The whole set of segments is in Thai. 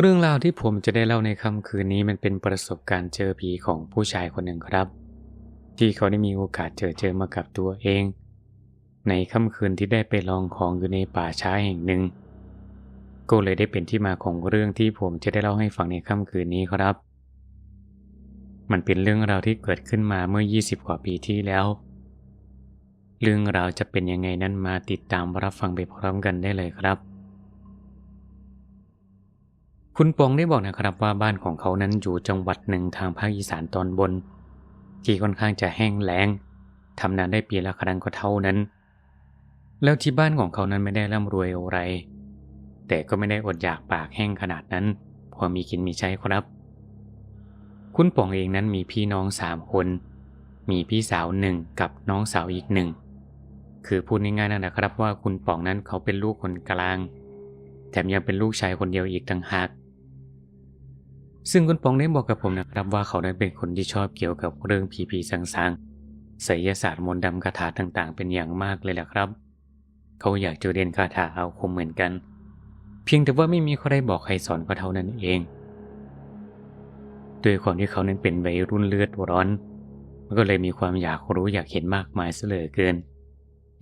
เรื่องราวที่ผมจะได้เล่าในค่ำคืนนี้มันเป็นประสบการณ์เจอผีของผู้ชายคนหนึ่งครับ ที่เขาได้มีโอกาสเจอเจอมากับตัวเอง ในค่ำคืนที่ได้ไปลองของอยู่ในป่าช้าแห่งหนึ่ง ก็เลยได้เป็นที่มาของเรื่องที่ผมจะได้เล่าให้ฟังในค่ำคืนนี้ครับ มันเป็นเรื่องราวที่เกิดขึ้นมาเมื่อ 20 กว่าปีที่แล้ว เรื่องราวจะเป็นยังไงนั้นมาติดตามรับฟังไปพร้อมกันได้เลยครับ คุณปองได้บอกนะครับว่าบ้านของเขานั้นอยู่จังหวัดหนึ่งทางภาคอีสานตอนบน ที่ค่อนข้างจะแห้งแล้งทำนาได้ปีละครั้งก็เท่านั้น แล้วที่บ้านของเขานั้นไม่ได้ร่ำรวยอะไร แต่ก็ไม่ได้อดอยากปากแห้งขนาดนั้น พอมีกินมีใช้ครับ คุณปองเองนั้นมีพี่น้องสามคน มีพี่สาวหนึ่งกับน้องสาวอีกหนึ่ง คือพูดง่ายๆนั่นนะครับว่าคุณปองนั้นเขาเป็นลูกคนกลาง แถมยังเป็นลูกชายคนเดียวอีกต่างหาก ซึ่งคุณปองได้บอกกับผมนะครับว่าเขานั้นเป็นคนที่ชอบเกี่ยวกับเรื่องผีผีสางๆไสยศาสตร์มนต์ดำคาถาต่างๆ เป็นอย่างมากเลยแหละครับ เขาอยากจะเรียนคาถาเอาคมเหมือนกัน เพียงแต่ว่าไม่มีใครบอกใครสอนก็เท่านั้นเองด้วยความที่เขานั้นเป็นวัยรุ่นเลือดร้อน ก็เลยมีความอยากรู้อยากเห็นมากมายเสลือเกิน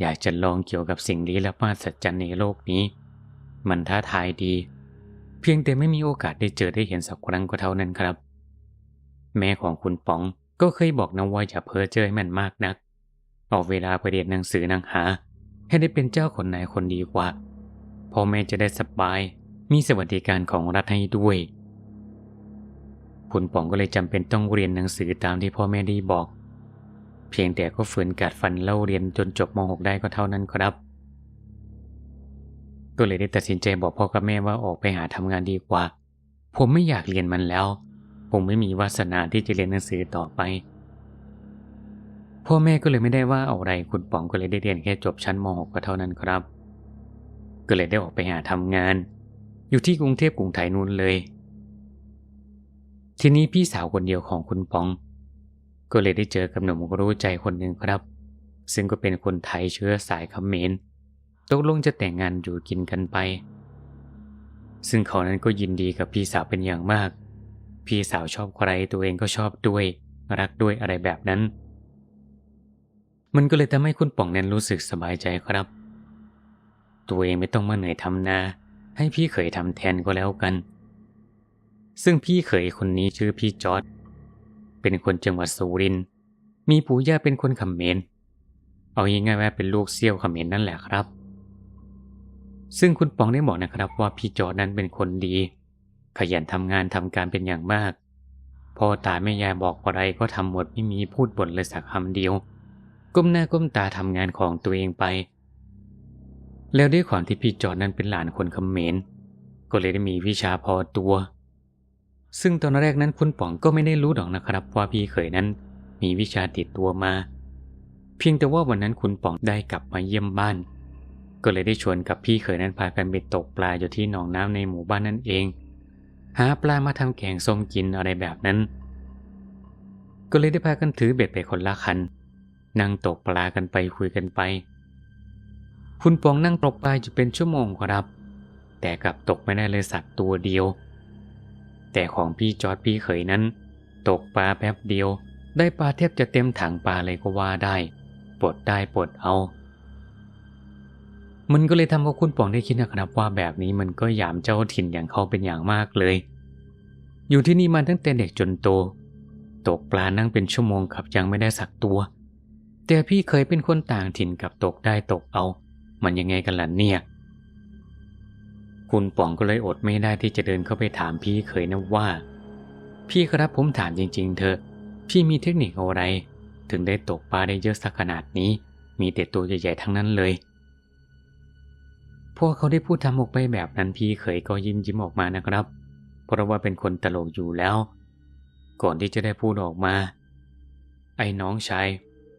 อยากจะลองเกี่ยวกับสิ่งลี้ลับมหัศจรรย์ในโลกนี้ มันท้าทายดี เพียงแต่ไม่มีโอกาสได้เจอได้เห็นสักครั้งก็เท่านั้นครับ แม่ของคุณป๋องก็เคยบอกนะว่าอย่าเพ้อเจ้อมันมากนักเอาเวลาไปเรียนหนังสือนังหา ให้ได้เป็นเจ้าคนไหนคนดีกว่าพ่อแม่จะได้สบาย มีสวัสดิการของรัฐให้ด้วย คุณป๋องก็เลยจำเป็นต้องเรียนหนังสือตามที่พ่อแม่ได้บอก เพียงแต่ก็ฝืนกัดฟันเล่าเรียนจนจบม .6 ได้ก็เท่านั้นครับ ก็เลยได้ตัดสินใจบอกพ่อกับแม่ว่าออกไปหาทำงานดีกว่า ผมไม่อยากเรียนมันแล้ว ผมไม่มีวาสนาที่จะเรียนหนังสือต่อไป พ่อแม่ก็เลยไม่ได้ว่าอะไรคุณป๋องก็เลยได้เรียนแค่จบชั้นม .6 ก็เท่านั้นครับ ก็เลยได้ออกไปหาทำงาน อยู่ที่กรุงเทพกรุงไทยนู่นเลย ทีนี้พี่สาวคนเดียวของคุณป๋อง ก็เลยได้เจอกับหนุ่มรู้ใจคนหนึ่งครับ ซึ่งก็เป็นคนไทยเชื้อสายเขมร ตกลงจะแต่งงานอยู่กินกันไป ซึ่งเขานั้นก็ยินดีกับพี่สาวเป็นอย่างมาก พี่สาวชอบใครตัวเองก็ชอบด้วย รักด้วยอะไรแบบนั้น มันก็เลยทำให้คุณป๋องนั้นรู้สึกสบายใจครับ ตัวเองไม่ต้องมาเหนื่อยทำนา ให้พี่เขยทำแทนก็แล้วกัน ซึ่งพี่เขยคนนี้ชื่อพี่จอร์ดเป็นคนจังหวัดสุรินทร์มีปู่ย่าเป็นคนเขมรเอาง่ายๆว่าเป็นลูกเซี่ยวเขมรนั่นแหละครับ ซึ่งคุณปองได้บอกนะครับว่าพี่จอร์ดนั้นเป็นคนดี ขยันทำงานทำการเป็นอย่างมากพ่อตาแม่ยายบอกอะไรก็ทำหมดไม่มีพูดบ่นเลยสักคำเดียว ก้มหน้าก้มตาทำงานของตัวเองไป แล้วด้วยความที่พี่จอร์ดนั้นเป็นหลานคนเขมรก็เลยได้มีวิชาพอตัว ซึ่งตอนแรกนั้นคุณป๋องก็ไม่ได้รู้หรอกนะครับ ว่าพี่เขยนั้นมีวิชาติดตัวมา เพียงแต่ว่าวันนั้นคุณป๋องได้กลับมาเยี่ยมบ้าน ก็เลยได้ชวนกับพี่เขยนั้นพากันไปตกปลาอยู่ที่หนองน้ำในหมู่บ้านนั่นเอง หาปลามาทำแกงส้มกินอะไรแบบนั้น ก็เลยได้พากันถือเบ็ดไปคนละคัน นั่งตกปลากันไปคุยกันไป คุณปองนั่งตกปลาอยู่เป็นชั่วโมงครับ แต่กลับตกไม่ได้เลยสักตัวเดียว แต่ของพี่จอดพี่เขยนั้น ตกปลาแป๊บเดียว ได้ปลาแทบจะเต็มถังปลาเลยก็ว่าได้ปลดได้ปลดเอา มันก็เลยทำให้คุณปองได้คิดนะครับว่าแบบนี้มันก็ยามเจ้าถิ่นอย่างเขาเป็นอย่างมากเลย อยู่ที่นี่มาตั้งแต่เด็กจนโต ตกปลานั่งเป็นชั่วโมงครับยังไม่ได้สักตัว แต่พี่เคยเป็นคนต่างถิ่นกับตกได้ตกเอา มันยังไงกันล่ะเนี่ย คุณป๋องก็เลยอดไม่ได้ที่จะเดินเข้าไปถามพี่เคยนะว่า พี่ครับผมถามจริง ๆ เธอะพี่มีเทคนิคอะไร ถึงได้ตกปลาได้เยอะสักขนาดนี้ มีแต่ตัวใหญ่ๆทั้งนั้นเลย พอเขาได้พูดทำออกไปแบบนั้นพี่เขยก็ยิ้มยิ้มออกมานะครับ เพราะว่าเป็นคนตลกอยู่แล้ว ก่อนที่จะได้พูดออกมา ไอ้น้องชาย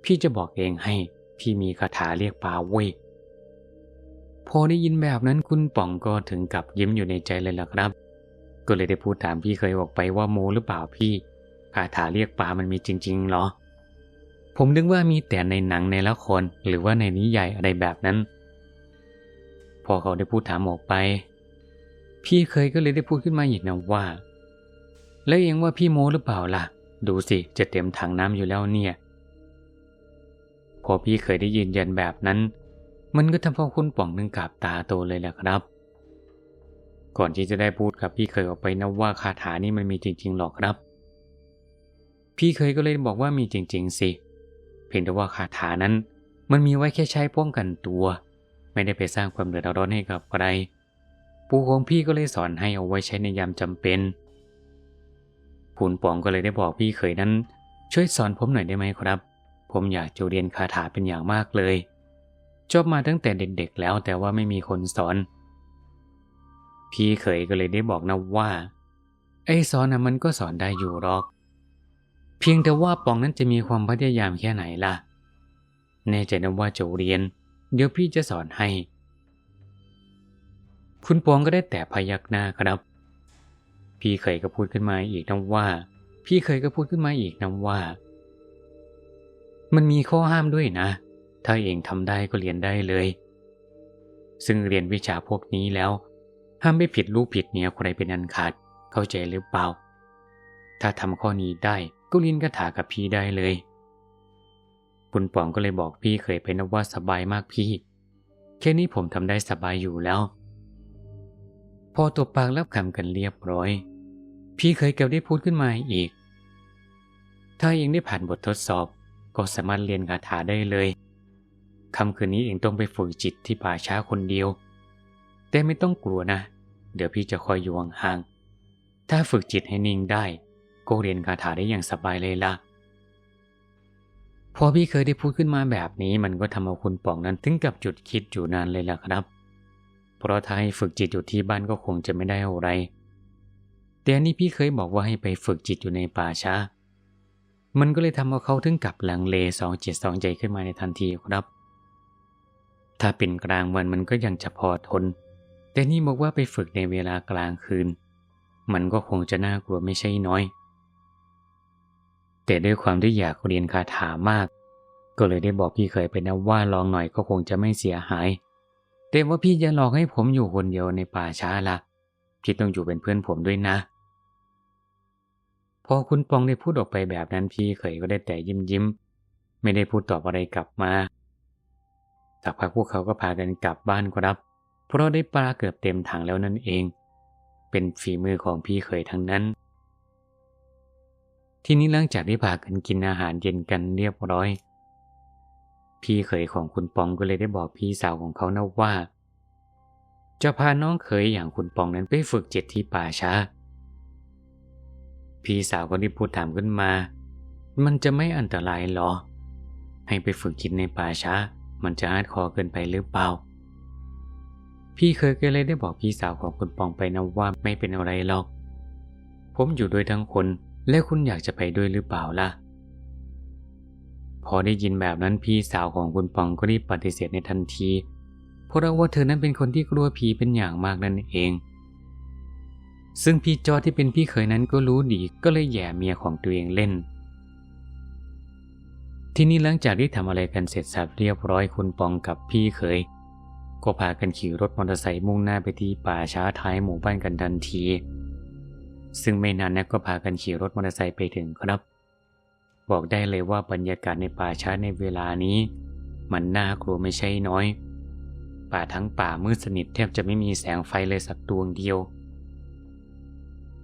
พี่จะบอกเองให้ พี่มีคาถาเรียกปลาเว้ยพอได้ยินแบบนั้นคุณป๋องก็ถึงกับยิ้มอยู่ในใจเลยล่ะครับ ก็เลยได้พูดถามพี่เคยออกไปว่าโมหรือเปล่าพี่คาถาเรียกปลามันมีจริง ๆ หรอ ผมนึกว่ามีแต่ในหนังในละครหรือว่าในนิยายอะไรแบบนั้น พอเขาได้พูดถามออกไป พี่เคยก็เลยได้พูดขึ้นมาอีกนะว่า แล้วเองว่าพี่โมหรือเปล่าล่ะ ดูสิจะเต็มถังน้ำอยู่แล้วเนี่ย พอพี่เคยได้ยืนยันแบบนั้น มันก็ทำให้คุณป่องนึงกาบตาโตเลยแหละครับ ก่อนที่จะได้พูดกับพี่เคยออกไปนะว่าคาถานี่มันมีจริง ๆหรอกครับ พี่เคยก็เลยบอกว่ามีจริง ๆ สิ เพียงแต่ว่าคาถานั้น มันมีไว้แค่ใช้ป้องกันตัว ไม่ได้ไปสร้างความเดือดร้อนให้กับใครปู่ของพี่ก็เลยสอนให้เอาไว้ใช้ในยามจำเป็นผุนป่องก็เลยได้บอกพี่เคยนั้น ช่วยสอนผมหน่อยได้ไหมครับ ผมอยากจะเรียนคาถาเป็นอย่างมากเลยชอบมาตั้งแต่เด็กๆแล้วแต่ว่าไม่มีคนสอน พี่เคยก็เลยได้บอกนะว่า ไอ้สอนนะมันก็สอนได้อยู่หรอก เพียงแต่ว่าปองนั้นจะมีความพยายามแค่ไหนล่ะ แน่ใจนะว่าจะเรียน เดี๋ยวพี่จะสอนให้ คุณปองก็ได้แต่พยักหน้าครับ พี่เคยก็พูดขึ้นมาอีกนะว่า พี่เคยก็พูดขึ้นมาอีกนะว่า มันมีข้อห้ามด้วยนะ ถ้าเองทำได้ก็เรียนได้เลย ซึ่งเรียนวิชาพวกนี้แล้ว ห้ามไม่ผิดลูกผิดเมียใครเป็นอันขาด เข้าใจหรือเปล่า ถ้าทำข้อนี้ได้ก็เรียนคาถากับพี่ได้เลย คุณป๋องก็เลยบอกพี่เคยไปนะว่าสบายมากพี่แค่นี้ผมทำได้สบายอยู่แล้ว พอตัวปากรับคำกันเรียบร้อย พี่เคยเก็บได้พูดขึ้นมาอีก ถ้าเองได้ผ่านบททดสอบ ก็สามารถเรียนคาถาได้เลยคำคืนนี้เองต้องไปฝึกจิตที่ป่าช้าคนเดียว แต่ไม่ต้องกลัวนะ เดี๋ยวพี่จะคอยอยู่ห่างๆถ้าฝึกจิตให้นิ่งได้ ก็เรียนคาถาได้อย่างสบายเลยล่ะ พอพี่เคยได้พูดขึ้นมาแบบนี้ มันก็ทำเอาคุณป๋องนั้นถึงกับจุดคิดอยู่นานเลยล่ะครับ เพราะถ้าให้ฝึกจิตอยู่ที่บ้านก็คงจะไม่ได้อะไร แต่อันนี้พี่เคยบอกว่าให้ไปฝึกจิตอยู่ในป่าช้า มันก็เลยทำเอาเขาถึงกับหลังเลสองจิตสองใจขึ้นมาในทันทีครับ ถ้าเป็นกลางวันมันก็ยังจะพอทน แต่นี่บอกว่าไปฝึกในเวลากลางคืน มันก็คงจะน่ากลัวไม่ใช่น้อย แต่ด้วยความที่อยากเรียนคาถามาก ก็เลยได้บอกพี่เคยไปนะว่าลองหน่อยก็คงจะไม่เสียหาย แต่ว่าพี่จะหลอกให้ผมอยู่คนเดียวในป่าช้าละพี่ต้องอยู่เป็นเพื่อนผมด้วยนะ พอคุณปองได้พูดออกไปแบบนั้นพี่เคยก็ได้แต่ยิ้มยิ้ม ไม่ได้พูดตอบอะไรกลับมาสักพักพวกเขาก็พากันกลับบ้านครับ เพราะได้ปลาเกือบเต็มถังแล้วนั่นเอง เป็นฝีมือของพี่เคยทั้งนั้น ทีนี้หลังจากที่พากันกินอาหารเย็นกันเรียบร้อย พี่เคยของคุณปองก็เลยได้บอกพี่สาวของเขานะว่า จะพาน้องเคยอย่างคุณปองนั้นไปฝึกจิตที่ป่าช้า พี่สาวก็ได้พูดถามขึ้นมา มันจะไม่อันตรายหรอ ให้ไปฝึกจิตในป่าช้า มันจะอาดคอเกินไปหรือเปล่า พี่เคยก็เลยได้บอกพี่สาวของคุณปองไปนะว่าไม่เป็นอะไรหรอก ผมอยู่ด้วยทั้งคน และคุณอยากจะไปด้วยหรือเปล่าล่ะ พอได้ยินแบบนั้นพี่สาวของคุณปองก็รีบปฏิเสธในทันที เพราะว่าเธอนั้นเป็นคนที่กลัวผีเป็นอย่างมากนั่นเอง ซึ่งพี่จอที่เป็นพี่เคยนั้นก็รู้ดีก็เลยแย่เมียของตัวเองเล่น ทีนี้หลังจากที่ทำอะไรกันเสร็จสับเรียบร้อยคุณปองกับพี่เคยก็พากันขี่รถมอเตอร์ไซค์มุ่งหน้าไปที่ป่าช้าท้ายหมู่บ้านกันทันที ซึ่งไม่นานนักก็พากันขี่รถมอเตอร์ไซค์ไปถึงครับ บอกได้เลยว่าบรรยากาศในป่าช้าในเวลานี้ มันน่ากลัวไม่ใช่น้อย ป่าทั้งป่ามืดสนิทแทบจะไม่มีแสงไฟเลยสักดวงเดียว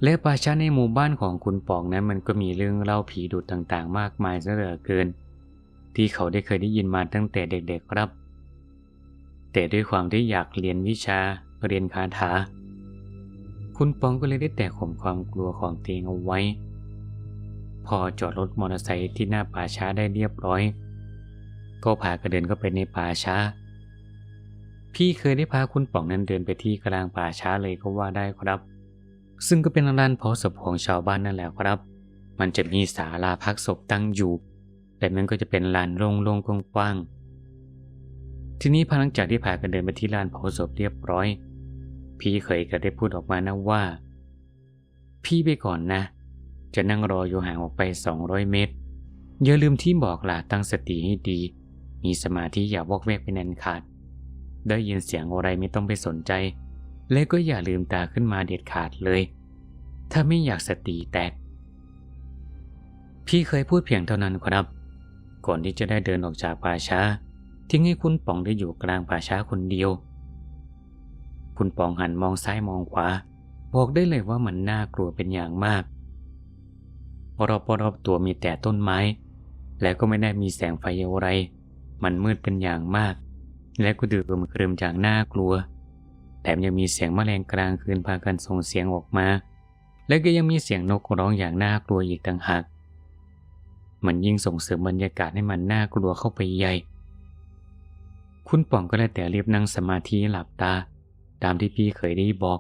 และป่าช้าในหมู่บ้านของคุณปองนั้นมันก็มีเรื่องเล่าผีดุต่างๆ มากมายซะเหลือเกิน ที่เขาได้เคยได้ยินมาตั้งแต่เด็กๆครับ แต่ด้วยความที่อยากเรียนวิชาเรียนคาถา คุณปองก็เลยได้แต่ข่มความกลัวของตัวเองเอาไว้ พอจอดรถมอเตอร์ไซค์ที่หน้าป่าช้าได้เรียบร้อย ก็พากระเดินเข้าไปในป่าช้า พี่เคยได้พาคุณป๋องนั้นเดินไปที่กลางป่าช้าเลยก็ว่าได้ครับ ซึ่งก็เป็นลานเผาศพของชาวบ้านนั่นแหละครับ มันจะมีศาลาพักศพตั้งอยู่ แต่มันก็จะเป็นลานโล่งๆกว้างๆทีนี้พอหลังจากที่พากันเดินไปที่ลานเผาศพเรียบร้อย พี่เคยก็ได้พูดออกมานะว่า พี่ไปก่อนนะ จะนั่งรออยู่ห่างออกไป 200 เมตร อย่าลืมที่บอกล่ะตั้งสติให้ดี มีสมาธิอย่าวอกแวกเป็นอันขาด ได้ยินเสียงอะไรไม่ต้องไปสนใจ และก็อย่าลืมตาขึ้นมาเด็ดขาดเลย ถ้าไม่อยากสติแตก พี่เคยพูดเพียงเท่านั้นครับ ก่อนที่จะได้เดินออกจากป่าช้าทิ้งให้คุณป๋องได้อยู่กลางป่าช้าคนเดียว คุณปองหันมองซ้ายมองขวา บอกได้เลยว่ามันน่ากลัวเป็นอย่างมากรอบๆตัวมีแต่ต้นไม้ และก็ไม่ได้มีแสงไฟอะไร มันมืดเป็นอย่างมาก และก็ดืมครึมอย่างน่ากลัว แถมยังมีเสียงแมลงกลางคืนพากันส่งเสียงออกมา และก็ยังมีเสียงนกร้องอย่างน่ากลัวอีกต่างหากมันยิ่งส่งเสริมบรรยากาศให้มันน่ากลัวเข้าไปใหญ่ คุณป่องก็ได้แต่รีบนั่งสมาธิหลับตา ตามที่พี่เคยได้บอก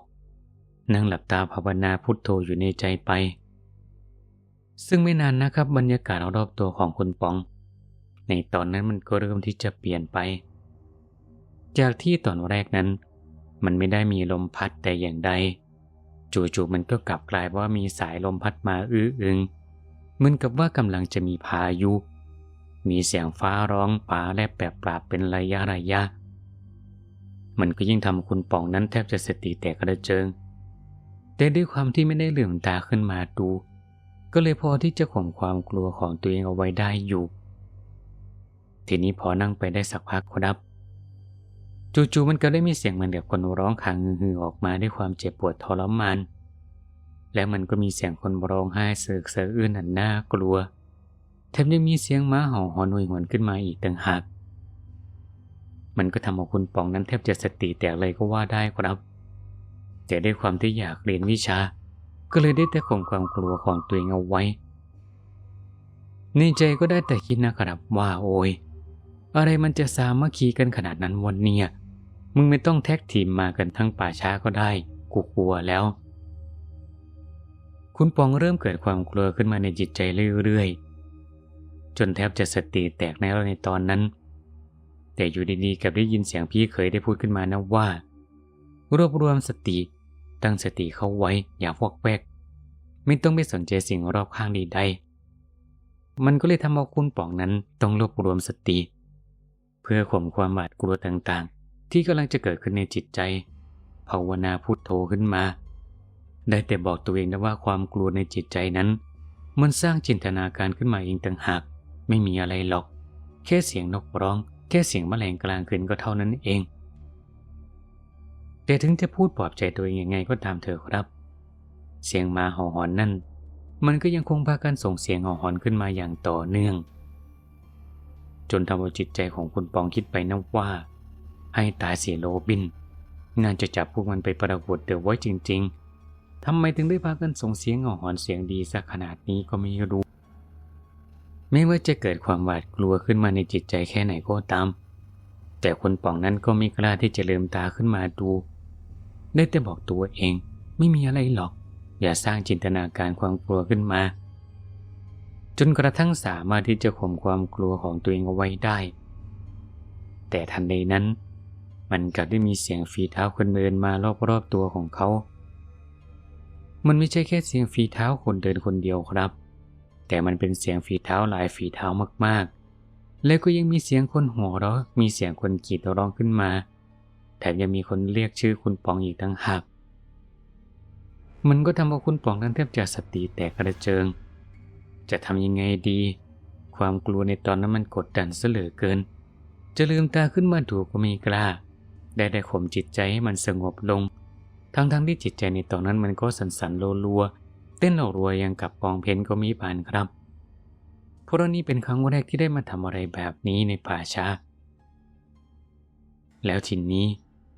นั่งหลับตาภาวนาพุทโธอยู่ในใจไป ซึ่งไม่นานนะครับบรรยากาศรอบตัวของคุณปอง ในตอนนั้นมันก็เริ่มที่จะเปลี่ยนไป จากที่ตอนแรกนั้น มันไม่ได้มีลมพัดแต่อย่างใดจู่ๆมันก็กลับกลายว่ามีสายลมพัดมาอื้ออึงเหมือนกับว่ากำลังจะมีพายุ มีเสียงฟ้าร้องฟ้าแลบแบบปราบเป็นระยะระยะ มันก็ยิ่งทำคุณปองนั้นแทบจะสติแตกกระเจิง แต่ด้วยความที่ไม่ได้เหลื่อมตาขึ้นมาดู ก็เลยพอที่จะข่มความกลัวของตัวเองเอาไว้ได้อยู่ ทีนี้พอนั่งไปได้สักพักครับ จู่ๆมันก็ได้มีเสียงเหมือนกับคนร้องคางฮือออกมาด้วยความเจ็บปวดทรมาน และมันก็มีเสียงคนร้องไห้เสือกเสืออื้นหันหน้ากลัว แถมยังมีเสียงม้าเห่าหอนวยหวนขึ้นมาอีกต่างหาก มันก็ทำเอาคุณปองนั้นแทบจะสติแตกเลยก็ว่าได้ครับ แต่ด้วยความที่อยากเรียนวิชา ก็เลยได้แต่ข่มความกลัวของตัวเองเอาไว้ ในใจก็ได้แต่คิดนะครับว่าโอยอะไรมันจะสามัคคีกันขนาดนั้นวันเนี่ย มึงไม่ต้องแท็กทีมมากันทั้งป่าช้าก็ได้ กูกลัวแล้ว คุณปองเริ่มเกิดความกลัวขึ้นมาในจิตใจเรื่อยๆ จนแทบจะสติแตกในในตอนนั้น แต่อยู่ดีๆกับได้ยินเสียงพี่เคยได้พูดขึ้นมานะว่า รวบรวมสติ ตั้งสติเข้าไว้อย่าวอกแวก ไม่ต้องไปสนใจสิ่งรอบข้างใดๆมันก็เลยทำเอาคุณป๋องนั้นต้องรวบรวมสติ เพื่อข่มความหวาดกลัวต่างๆ ที่กำลังจะเกิดขึ้นในจิตใจ ภาวนาพุทโธขึ้นมา ได้แต่บอกตัวเองนะว่าความกลัวในจิตใจนั้น มันสร้างจินตนาการขึ้นมาเองต่างหาก ไม่มีอะไรหรอก แค่เสียงนกร้อง ค่เสียงแมลงกลางคืนก็เท่านั้นเอง แต่ถึงจะพูดปลอบใจตัวเองยังไงก็ตามเถอะครับ เสียงหมาห่าหอนนั่น มันก็ยังคงพากันส่งเสียงห่าหอนขึ้นมาอย่างต่อเนื่อง จนทำเอาจิตใจของคุณปองคิดไปนะว่า ให้ตาเสียโลบินงานจะจับพวกมันไปประกวดเดือไว้จริง ๆทำไมถึงได้พากันส่งเสียงห่าหอนเสียงดีสักขนาดนี้ก็ไม่รู้ ไม่ว่าจะเกิดความหวาดกลัวขึ้นมาในจิตใจแค่ไหนก็ตาม แต่คนป่องนั้นก็ไม่กล้าที่จะลืมตาขึ้นมาดู ได้แต่บอกตัวเองไม่มีอะไรหรอก อย่าสร้างจินตนาการความกลัวขึ้นมา จนกระทั่งสามารถที่จะข่มความกลัวของตัวเองเอาไว้ได้ แต่ทันใดนั้น มันกลับได้มีเสียงฝีเท้าคนเดินมารอบๆตัวของเขา มันไม่ใช่แค่เสียงฝีเท้าคนเดินคนเดียวครับ แต่มันเป็นเสียงฝีเท้าหลายฝีเท้ามากๆ แล้วก็ยังมีเสียงคนหัวเราะมีเสียงคนกรีดร้องขึ้นมา แถมยังมีคนเรียกชื่อคุณปองอีกตั้งหากมันก็ทำเอาคุณปองนั้นแทบจะสติแตกกระเจิง จะทำยังไงดี ความกลัวในตอนนั้นมันกดดันเสเหลือเกิน จะลืมตาขึ้นมาดูก็ไม่กล้า ได้แต่ข่มจิตใจให้มันสงบลง ทั้งๆทที่จิตใจในตอนนั้นมันก็สันสันโลลัว ต้นเอารัวยังกับกองเพนก็มีผ่านครับ เพราะนี่เป็นครั้งแรกที่ได้มาทำอะไรแบบนี้ในป่าช้า แล้วทีนี้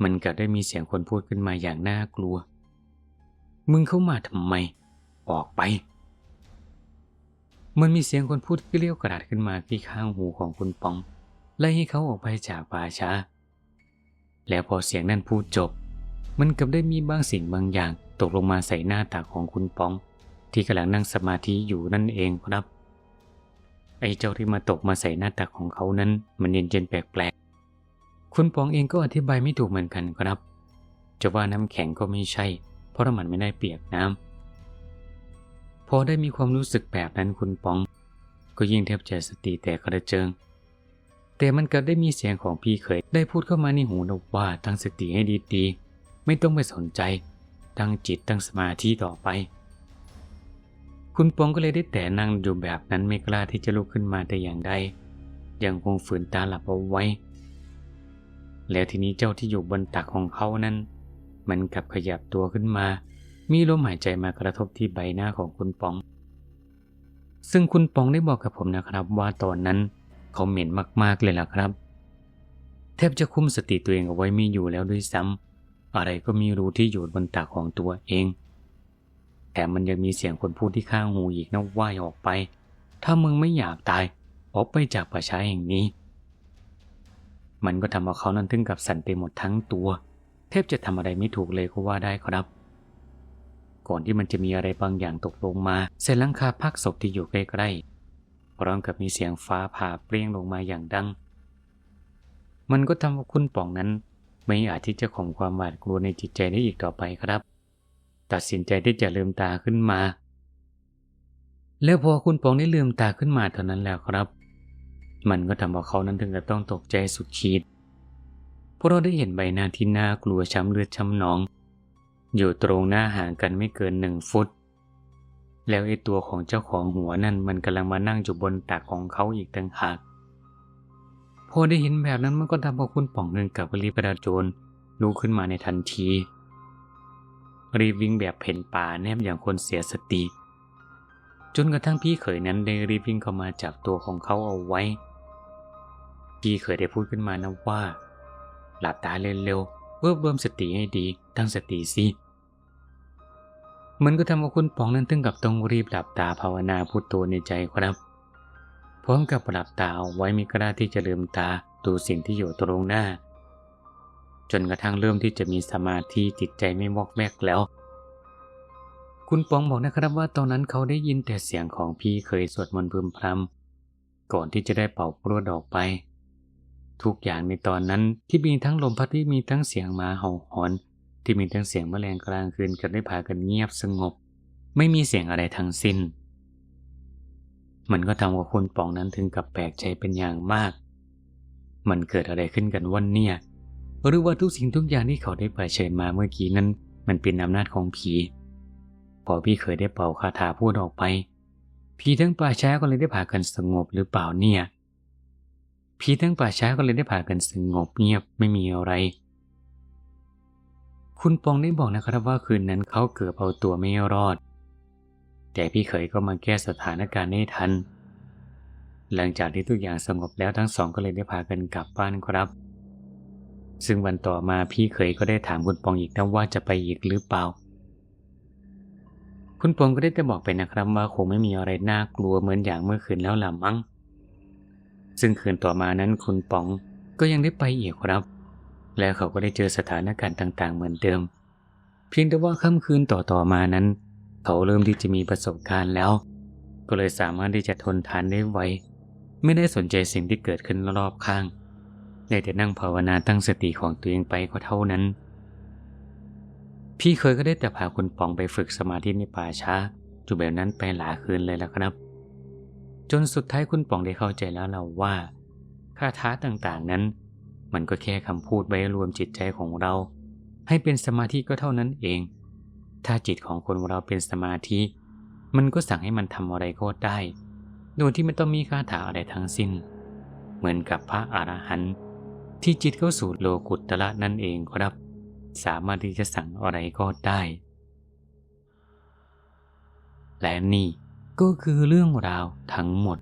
มันก็ได้มีเสียงคนพูดขึ้นมาอย่างน่ากลัว มึงเข้ามาทำไม ออกไป มันมีเสียงคนพูดเกลี้ยวกราดขึ้นมาที่ข้างหูของคุณปองไล่ให้เขาออกไปจากป่าช้า แล้วพอเสียงนั้นพูดจบ มันกลับได้มีบางสิ่งบางอย่างตกลงมาใส่หน้าตาของคุณปอง ที่กำลังนั่งสมาธิอยู่นั่นเองครับ ไอ้เจ้าที่มาตกมาใส่หน้าตาของเขานั้น มันเย็นๆแปลกๆ คุณปองเองก็อธิบายไม่ถูกเหมือนกันครับ จะว่าน้ำแข็งก็ไม่ใช่ เพราะมันไม่ได้เปียกน้ำพอได้มีความรู้สึกแบบนั้นคุณปอง ก็ยิ่งแทบจะสติแตกกระเจิง แต่มันก็ได้มีเสียงของพี่เคยได้พูดเข้ามาในหูนว่าตั้งสติให้ดีๆไม่ต้องไปสนใจ ตั้งจิตตั้งสมาธิต่อไป คุณปองก็เลยได้แต่นั่งอยู่แบบนั้นไม่กล้าที่จะลุกขึ้นมาแต่อย่างใด ยังคงฝืนตาหลับเอาไว้ แล้วทีนี้เจ้าที่อยู่บนตักของเขานั้น มันกลับขยับตัวขึ้นมา มีลมหายใจมากระทบที่ใบหน้าของคุณปอง ซึ่งคุณปองได้บอกกับผมนะครับว่าตอนนั้น เขาเหม็นมากๆเลยล่ะครับ แทบจะคุมสติตัวเองเอาไว้ไม่อยู่แล้วด้วยซ้ำอะไรก็มีรู้ที่อยู่บนตักของตัวเอง แถมมันยังมีเสียงคนพูดที่ข้างหูอีกนะว่ายออกไป ถ้ามึงไม่อยากตาย ออกไปจากป่าช้าแห่งนี้ มันก็ทำเอาเขานั้นถึงกับสั่นไปหมดทั้งตัวแทบจะทำอะไรไม่ถูกเลยก็ว่าได้ครับ ก่อนที่มันจะมีอะไรบางอย่างตกลงมาเศษหลังคาพักศพที่อยู่ใกล้ๆพร้อมกับมีเสียงฟ้าผ่าเปรี้ยงลงมาอย่างดัง มันก็ทำให้คุณป่องนั้น ไม่อาจที่จะข่มความหวาดกลัวในจิตใจได้อีกต่อไปครับ ตัดสินใจที่จะลืมตาขึ้นมา แล้วพอคุณปองได้ลืมตาขึ้นมาเท่านั้นแล้วครับ มันก็ทำให้เขานั้นถึงกับต้องตกใจสุดขีดเพราะเราได้เห็นใบหน้าที่น่ากลัวช้ำเลือดช้ำหนอง อยู่ตรงหน้าห่างกันไม่เกินหนึ่งฟุต แล้วไอ้ตัวของเจ้าของหัวนั่นมันกำลังมานั่งอยู่บนตักของเขาอีกต่างหากพอได้เห็นแบบนั้นมันก็ทำให้คุณป่องเงินกับรีบกระดาโจรลุกขึ้นมาในทันที รีบวิ่งแบบเพ่นป่าแนบอย่างคนเสียสติ จนกระทั่งพี่เขยนั้นได้รีบวิ่งเข้ามาจับตัวของเขาเอาไว้ พี่เขยได้พูดขึ้นมานะว่า หลับตาเร็วๆรวบรวมสติให้ดีตั้งสติสิมันก็ทำเอาคุณป๋องนั้นถึงกับต้องรีบหลับตาภาวนาพุทโธในใจครับพร้อมกับหลับตาเอาไว้มีกระดาที่จะลืมตาดูสิ่งที่อยู่ตรงหน้า จนกระทั่งเริ่มที่จะมีสมาธิจิตใจไม่วอกแวกแล้ว คุณปองบอกนะครับว่าตอนนั้นเขาได้ยินแต่เสียงของพี่เคยสวดมนต์พึมพำก่อนที่จะได้เป่าพรวดออกไป ทุกอย่างในตอนนั้นที่มีทั้งลมพัดที่มีทั้งเสียงหมาเห่าหอน ที่มีทั้งเสียงแมลงกลางคืนกันได้พากันเงียบสงบ ไม่มีเสียงอะไรทั้งสิ้น มันก็ทำให้คุณปองนั้นถึงกับแปลกใจเป็นอย่างมาก มันเกิดอะไรขึ้นกันวันเนี่ย หรือว่าทุกสิ่งทุกอย่างที่เขาได้เผชิญมาเมื่อกี้นั้น มันเป็นอำนาจของผี พอพี่เคยได้เป่าคาถาพูดออกไป ผีทั้งป่าช้าก็เลยได้พากันสงบหรือเปล่าเนี่ย ผีทั้งป่าช้าก็เลยได้พากันสงบเงียบไม่มีอะไร คุณปองได้บอกนะครับว่าคืนนั้นเขาเกือบเอาตัวไม่รอด แต่พี่เขยก็มาแก้สถานการณ์ได้ทัน หลังจากที่ทุกอย่างสงบแล้วทั้งสองก็เลยได้พากันกลับบ้านครับ ซึ่งวันต่อมาพี่เขยก็ได้ถามคุณปองอีกนะว่าจะไปอีกหรือเปล่า คุณปองก็ได้แต่บอกไปนะครับว่าคงไม่มีอะไรน่ากลัวเหมือนอย่างเมื่อคืนแล้วล่ะมั้ง ซึ่งคืนต่อมานั้นคุณปองก็ยังได้ไปอีกครับ แล้วเขาก็ได้เจอสถานการณ์ต่าง ๆ เหมือนเดิม เพียงแต่ว่าค่ำคืนต่อๆมานั้น เขาเริ่มที่จะมีประสบการณ์แล้ว ก็เลยสามารถที่จะทนทานได้ไวไม่ได้สนใจสิ่งที่เกิดขึ้นรอบข้าง ได้แต่นั่งภาวนาตั้งสติของตัวเองไปก็เท่านั้น พี่เคยก็ได้แต่พาคุณปองไปฝึกสมาธิในป่าช้าอยู่แบบนั้นไปหลายคืนเลยแล้วครับ จนสุดท้ายคุณปองได้เข้าใจแล้วเราว่าคาถาต่างๆนั้น มันก็แค่คำพูดไว้รวมจิตใจของเรา ให้เป็นสมาธิก็เท่านั้นเอง ถ้าจิตของคนเราเป็นสมาธิ มันก็สั่งให้มันทำอะไรก็ได้ โดยที่ไม่ต้องมีคาถาอะไรทั้งสิ้น เหมือนกับพระอรหันต์ ที่จิตเข้าสู่โลกุตตระนั่นเองครับ สามารถที่จะสั่งอะไรก็ได้ และนี่ก็คือเรื่องราวทั้งหมด